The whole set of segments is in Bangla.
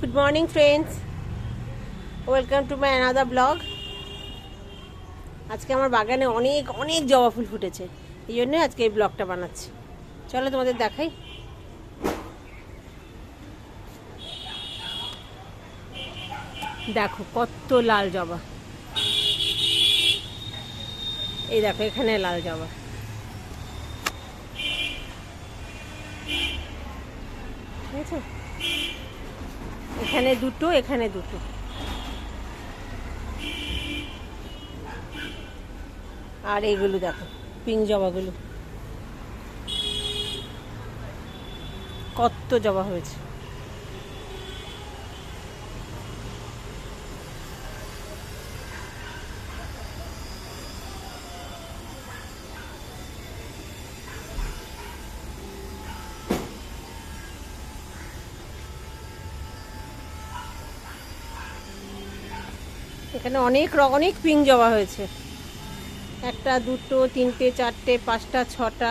Good morning friends welcome to my another blog আজকে আমার বাগানে অনেক অনেক জবা ফুল ফুটেছে। এই জন্য আজকে এই ব্লগটা বানাচ্ছি। চলো তোমাদের দেখাই। দেখো, কত লাল জবা। এই দেখো, এখানে লাল জবা। ঠিক আছে? এখানে দুটো এখানে দুটো। আর এইগুলো দেখো পিঙ্ক জবাগুলো। কত জবা হয়েছে। এখানে অনেক অনেক পিঙ্ক জবা হয়েছে। একটা, দুটো, তিনটে, চারটে, পাঁচটা, ছটা,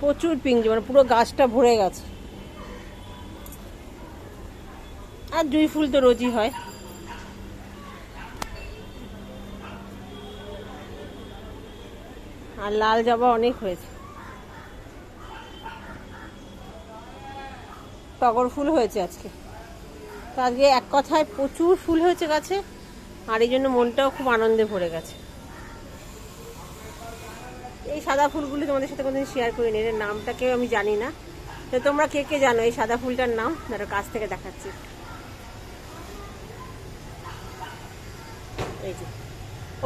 প্রচুর পিঙ্ক জবা মানে পুরো গাছটা ভরে গেছে। আর জুঁই ফুল তো রোজই হয়। আর লাল জবা অনেক হয়েছে। টগর ফুল হয়েছে আজকে। তো আজকে এক কথায় প্রচুর ফুল হয়েছে গাছে। আর এই জন্য মনটাও খুব আনন্দে ভরে গেছে। এই সাদা ফুলগুলি তোমাদের সাথে কোনোদিন শেয়ার করিনি এর নামটা কেউ আমি জানি না। তো তোমরা কে কে জানো এই সাদা ফুলটার নাম? ধরো কাছ থেকে দেখাচ্ছি। এই যে,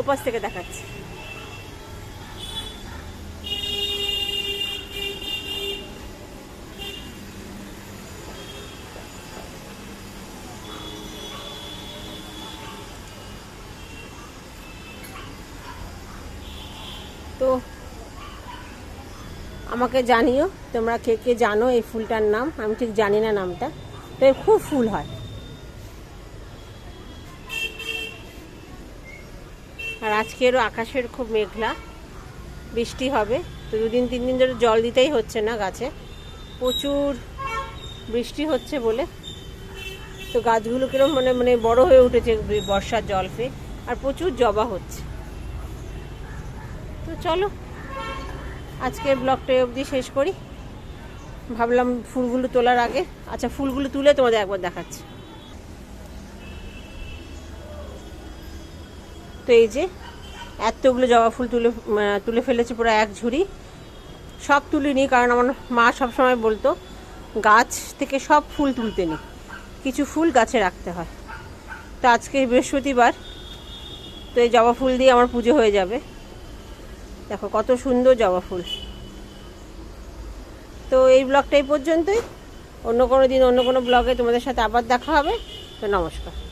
ওপাশ থেকে দেখাচ্ছি। তো আমাকে জানিও, তোমরা কে কে জানো এই ফুলটার নাম? আমি ঠিক জানি না নামটা। তো এর খুব ফুল হয়। আর আজকেরও আকাশের খুব মেঘলা। বৃষ্টি হবে। তো দুদিন, তিন দিন ধরে জল দিতেই হচ্ছে না গাছে। প্রচুর বৃষ্টি হচ্ছে বলে। তো গাছগুলো কিরম মানে মানে বড় হয়ে উঠেছে বর্ষার জল পেয়ে আর প্রচুর জবা হচ্ছে। তো চলো, আজকের ব্লগটা অবধি শেষ করি। ভাবলাম ফুলগুলো তোলার আগে আচ্ছা ফুলগুলো তুলে তোমাদের একবার দেখাচ্ছি। তো এই যে, এতগুলো জবা ফুল তুলে তুলে ফেলেছে পুরো এক ঝুড়ি। সব তুলিনি, কারণ আমার মা সবসময় বলতো, গাছ থেকে সব ফুল তুলতে নেই কিছু ফুল গাছে রাখতে হয়। তো আজকে বৃহস্পতিবার, তো এই জবা ফুল দিয়ে আমার পুজো হয়ে যাবে। দেখো, কত সুন্দর জবা ফুল। তো এই ব্লগটাই পর্যন্তই। অন্য কোনো দিন, অন্য কোনো ব্লগে তোমাদের সাথে আবার দেখা হবে। তো নমস্কার।